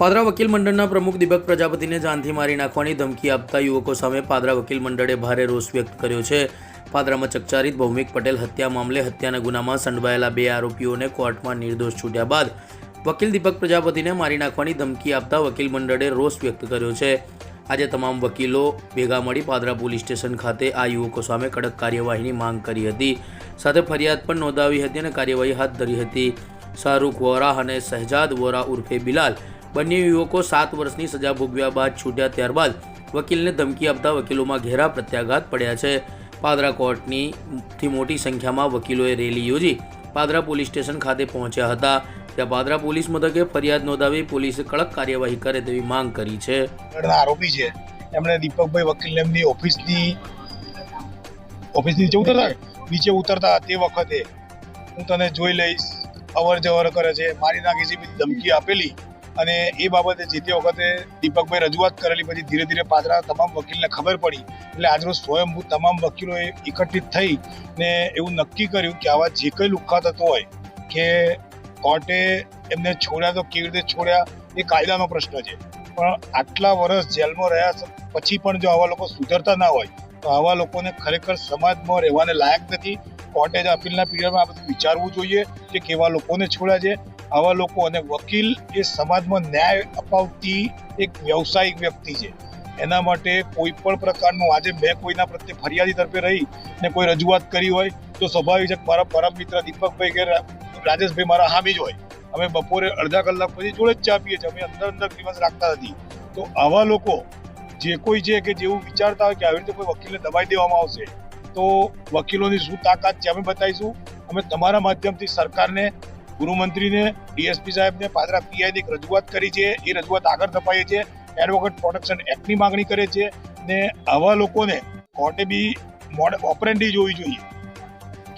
પાદરા વકીલ મંડળના પ્રમુખ દીપક પ્રજાપતિને જાનથી મારી નાખવાની ધમકી આપતા યુવકો સામે પાદરા વકીલ મંડળે ભારે રોષ વ્યક્ત કર્યો છે. પાદરામાં ચકચારિત ભૌમિક પટેલ હત્યા મામલે હત્યાના ગુનામાં સંડવાયેલા બે આરોપીઓને કોર્ટમાં નિર્દોષ છૂટ્યા બાદ વકીલ દીપક પ્રજાપતિને મારી નાખવાની ધમકી આપતા વકીલ મંડળે રોષ વ્યક્ત કર્યો છે. આજે તમામ વકીલો ભેગા મળી પાદરા પોલીસ સ્ટેશન ખાતે આ યુવકો સામે કડક કાર્યવાહીની માંગ કરી હતી. સાથે ફરિયાદ પણ નોંધાવી હતી અને કાર્યવાહી હાથ ધરી હતી. શાહરૂખ વોરા અને શહેજાદ વોરા ઉર્ફે બિલાલ બંને યુવકો સાત વર્ષની સજા ભોગવ્યા બાદ છૂટ્યા ત્યારબાદ વકીલને ધમકી આપતા વકીલોમાં ઘેરા પ્રત્યાઘાત પડ્યા છે. પાદરા કોર્ટની થી મોટી સંખ્યામાં વકીલોએ રેલી યોજી પાદરા પોલીસ સ્ટેશન ખાતે પહોંચ્યા હતા. ત્યાં પાદરા પોલીસ મથકે ફરિયાદ નોંધાવી પોલીસે કડક કાર્યવાહી કરે તેવી માંગ કરી છે. આરોપી છે. એમણે દીપકભાઈ વકીલ એમની ઓફિસની ઓફિસની નીચે ઉતરતા નીચે ઉતરતા તે વખતે હું તને જોઈ લઈશ. અવર જવર કરે છે. મારી નાખી છે ધમકી આપેલી. અને એ બાબતે જે તે વખતે દીપકભાઈ રજૂઆત કરેલી, પછી ધીરે ધીરે પાદરા તમામ વકીલને ખબર પડી. એટલે આજરોજ સ્વયંભૂ તમામ વકીલોએ એકત્રિત થઈ ને એવું નક્કી કર્યું કે આવા જે કંઈ લુખ્ખા થતો હોય કે કોર્ટે એમને છોડ્યા તો કેવી રીતે છોડ્યા, એ કાયદાનો પ્રશ્ન છે. પણ આટલા વર્ષ જેલમાં રહ્યા પછી પણ જો આવા લોકો સુધરતા ના હોય, તો આવા લોકોને ખરેખર સમાજમાં રહેવાને લાયક નથી. કોર્ટે જ અપીલના પીરિયડમાં આ બધું વિચારવું જોઈએ કે કેવા લોકોને છોડ્યા છે આવા લોકો અને વકીલ એ સમાજમાં ન્યાય અપાવતી એક વ્યવસાયિક વ્યક્તિ છે. એના માટે કોઈ પણ પ્રકારનું આજે મેં કોઈના પ્રત્યે ફરિયાદી તરફે રહી ને કોઈ રજૂઆત કરી હોય, તો સ્વાભાવિક છે મારા પરમ મિત્ર દીપકભાઈ કે રાજેશભાઈ મારા હામી જ હોય. અમે બપોરે અડધા કલાક પછી જોડે જ ચા પીએ છીએ. અમે અંદર અંદર દિવસ રાખતા નથી. તો આવા લોકો જે કોઈ છે કે જેવું વિચારતા હોય કે આવી રીતે કોઈ વકીલને દબાઈ દેવામાં આવશે, તો વકીલોની શું તાકાત છે અમે બતાવીશું. અમે તમારા માધ્યમથી સરકારને ગૃહમંત્રીને, ડીએસપી સાહેબને પાદરા પીઆઈની એક રજૂઆત કરી છે. એ રજૂઆત આગળ ધપાઈ છે એડવોકેટ પ્રોટેક્શન એક્ટની માંગણી કરે છે ને આવા લોકોને કોર્ટે બી મોડ ઓપરેન્ડી જોવી જોઈએ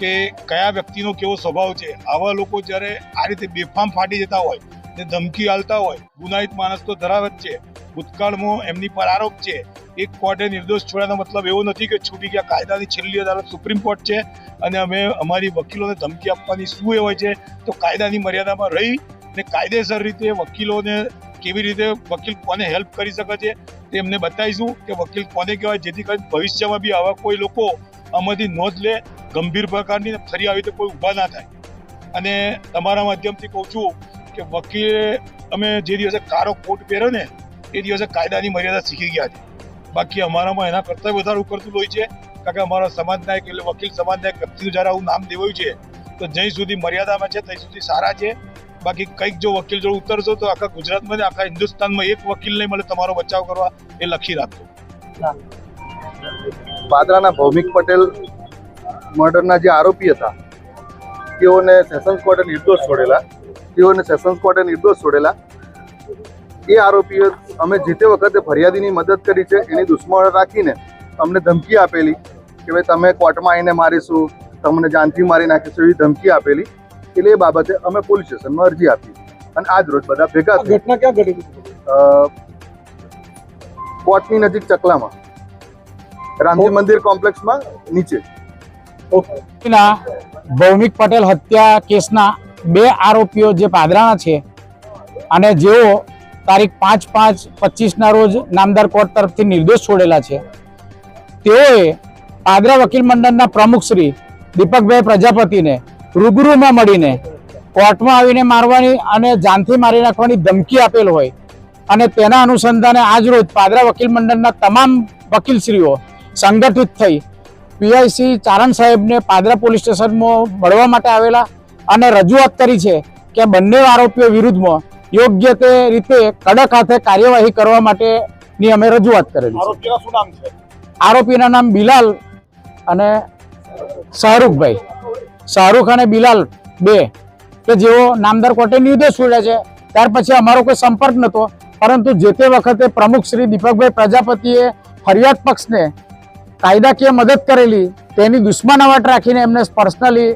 કે કયા વ્યક્તિનો કેવો સ્વભાવ છે. આવા લોકો જ્યારે આ રીતે બેફામ ફાટી જતા હોય ને ધમકી આલતા હોય, ગુનાહિત માણસ તો ધરાવે જ છે. ભૂતકાળમાં એમની પર આરોપ છે. એક કોર્ટે નિર્દોષ છોડ્યાનો મતલબ એવો નથી કે છૂટી ગયા કાયદાની છેલ્લી અદાલત સુપ્રીમ કોર્ટ છે અને અમે અમારી વકીલોને ધમકી આપવાની શું એ હોય છે તો કાયદાની મર્યાદામાં રહી ને કાયદેસર રીતે વકીલોને કેવી રીતે વકીલ કોને હેલ્પ કરી શકે છે તે એમને બતાવીશું કે વકીલ કોને કહેવાય જેથી કરીને ભવિષ્યમાં બી આવા કોઈ લોકો આમાંથી નોંધ લે, ગંભીર પ્રકારની ફરી આવી રીતે કોઈ ઊભા ના થાય. અને તમારા માધ્યમથી કહું છું કે વકીલે અમે જે દિવસે કારો કોટ પહેર્યો ને એ દિવસે કાયદાની મર્યાદા શીખી ગયા છે. બાકી અમારામાં એના કરતાં વધારે ઉકળતું હોય છે. કારણ કે અમારા સમાજના એક એટલે વકીલ સમાજના એક વ્યક્તિનું જ્યારે આવું નામ દેવાયું છે, તો જ્યાં સુધી મર્યાદામાં છે, ત્યાં સુધી સારા છે. બાકી કંઈક જો વકીલ જોડે ઉતરશો, તો આખા ગુજરાતમાં આખા હિન્દુસ્તાનમાં એક વકીલ નહીં મળે, તમારો બચાવ કરવા એ લખી રાખજો. પાદરાના ભૌમિક પટેલ મર્ડરના જે આરોપી હતા, તેઓને સેશન્સ કોર્ટે નિર્દોષ છોડેલા, તેઓને સેશન્સ કોર્ટે નિર્દોષ છોડેલા. એ આરોપીઓ અમે જે તે વખતે ફરિયાદીની મદદ કરી છે એની દુશ્મન રાખીને અમને ધમકી આપેલી કે ભાઈ તમે કોર્ટમાં આવીને મારીશું તમને જાનથી મારી નાખીશું એવી ધમકી આપેલી. એટલે એ બાબતે અમે પોલીસ સ્ટેશનમાં અરજી આપી. અને આજ રોજ બધા ભેગા ઘટના ક્યાં ઘટી કોર્ટની નજીક ચકલામાં. રામજી મંદિર કોમ્પ્લેક્સમાં નીચે. ના ભૌમિક પટેલ હત્યા કેસના બે આરોપીઓ જે પાદરાના છે અને જેઓ તારીખ પાંચ પાંચ પચીસના રોજ નામદાર કોર્ટ તરફથી નિર્દોષ છોડેલા છે. તેઓએ પાદરા વકીલ મંડળના પ્રમુખ શ્રી દીપકભાઈ પ્રજાપતિને રૂબરૂમાં મળીને કોર્ટમાં આવીને મારવાની અને જાનથી મારી નાખવાની ધમકી આપેલ હોય અને તેના અનુસંધાને આજરોજ પાદરા વકીલ મંડળના તમામ વકીલશ્રીઓ સંગઠિત થઈ પીઆઈસી ચારણ સાહેબને પાદરા પોલીસ સ્ટેશનમાં મળવા માટે આવેલા અને રજૂઆત કરી છે કે બંને આરોપીઓ વિરુદ્ધમાં યોગ્ય તે રીતે કડક હાથે કાર્યવાહી કરવા માટેની અમે રજૂઆત કરેલી છે. આરોપીના નામ આરોપીના નામ બિલાલ અને શાહરૂખભાઈ. શાહરૂખ અને બિલાલ બે કે જેઓ નામદાર કોર્ટે નિર્દેશ છોડ્યા છે. ત્યાર પછી અમારો કોઈ સંપર્ક નહોતો પરંતુ જે તે વખતે પ્રમુખ શ્રી દીપકભાઈ પ્રજાપતિએ ફરિયાદ પક્ષને કાયદાકીય મદદ કરેલી તેની દુશ્મનાવટ રાખીને એમને પર્સનલી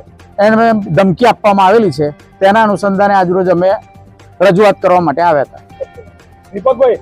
એમને ધમકી આપવામાં આવેલી છે. તેના અનુસંધાને આજરોજ અમે રજૂઆત કરવા માટે આવ્યા હતા. દીપકભાઈ